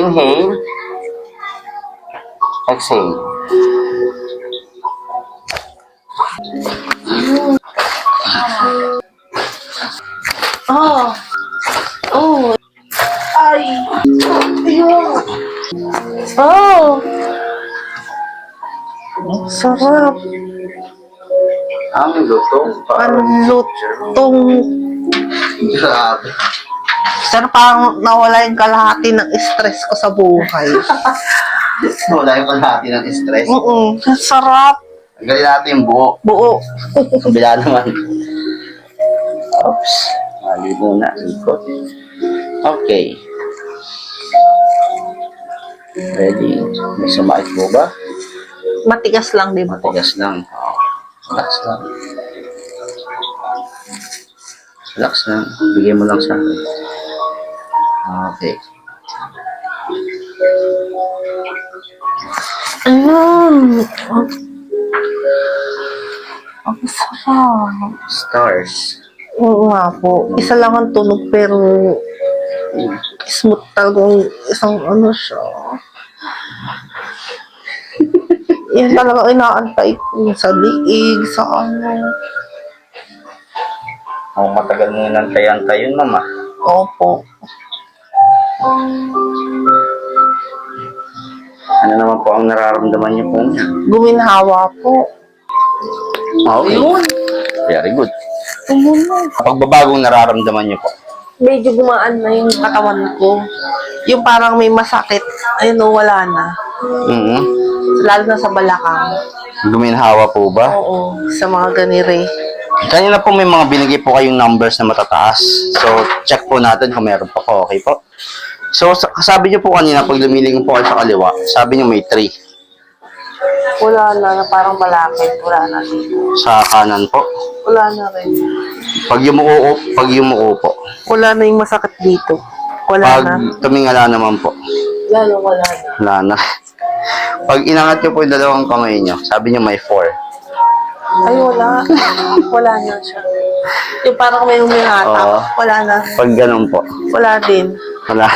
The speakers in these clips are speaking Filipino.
Inhale. Exhale. Oh. Oh. Ay. Oh. Sarap. Ang lutong Panlutong. Grabe. Sir, parang nawala yung kalahati ng stress ko sa buhay. Wala yung kalahati ng stress. Oo. Sarap. Tanggalin natin yung buo. Buo. Kabila naman. Oops. Mali muna. Ikot. Okay. Ready? May sumakit po ba? Matigas lang din po. Matigas lang. Oh. Relax lang. Relax lang. Bigay mo lang sa akin. Okay. Ayun. Ang sarap. Stars. Oo nga po. Isa lang ang tunog pero smooth talagang isang ano siya. Yan talaga inaantay ko sa liig, sa ano. Ang matagal mo nantay-antay yun, mama. Opo. Ano naman po ang nararamdaman niyo po niya? Guminhawa po. Okay. Ayun. Very good. Na. Pagbabagong nararamdaman niyo po. Medyo gumaan na yung katawan ko. Yung parang may masakit. Ayun, no, wala na. mm Lalo na sa balakang. Guminhawa po ba? Oo, sa mga ganire. Kanina po may mga binigay po kayong numbers na matataas. So, check po natin kung meron pa po. Okay po? So, sa- sabi niyo po kanina, pag lumilingon po kayo sa kaliwa, sabi niyo may 3. Wala na, na parang malapit. Wala na. Sa kanan po. Wala na rin. Pag yumuo, pag yumuo po. Wala na yung masakit dito. Wala Pag na. tumingala naman po. Lalo wala na. Wala na. Pag inangat niyo po yung dalawang kamay niyo, sabi niyo may 4. Ay, wala. wala na siya. Yung parang may huminata. Oo. Wala na. Pag ganun po. Wala din. Wala.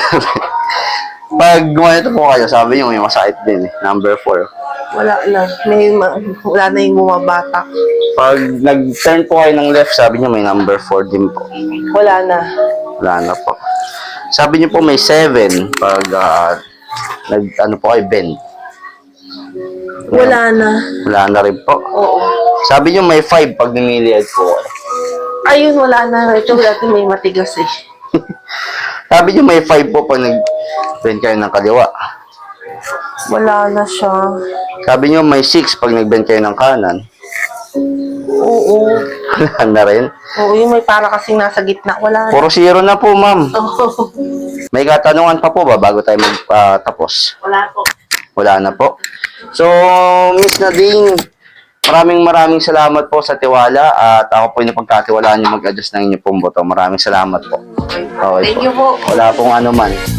Pag gumanito po kayo, sabi niyo may masakit din eh. Number 4. Wala na. May, ma- wala na yung bumabatak. Pag nag-turn po kayo ng left, sabi niyo may number 4 din po. Wala na. Wala na po. Sabi niyo po may 7 pag ah, nag ano po kayo bend. Wala na. Wala na rin po. Oo. Sabi niyo may 5 pag nimiliad po kayo. Ayun, wala na. Ito dati may matigas eh. Sabi niyo may 5 po pag nag-bend kayo ng kaliwa. Wala na siya. Sabi niyo may 6 pag nag-bend kayo ng kanan. Oo. Wala na rin. Oo, yung may para kasing nasa gitna. Wala na. Puro zero na po, ma'am. Oo. May katanungan pa po ba bago tayo magtapos? wala po. Wala na po. So, Miss Nadine, maraming maraming salamat po sa tiwala at ako po yung napagkatiwalaan niyo mag-adjust ng inyong pong boto. Maraming salamat po. Okay Thank po. you po. Wala pong ano man.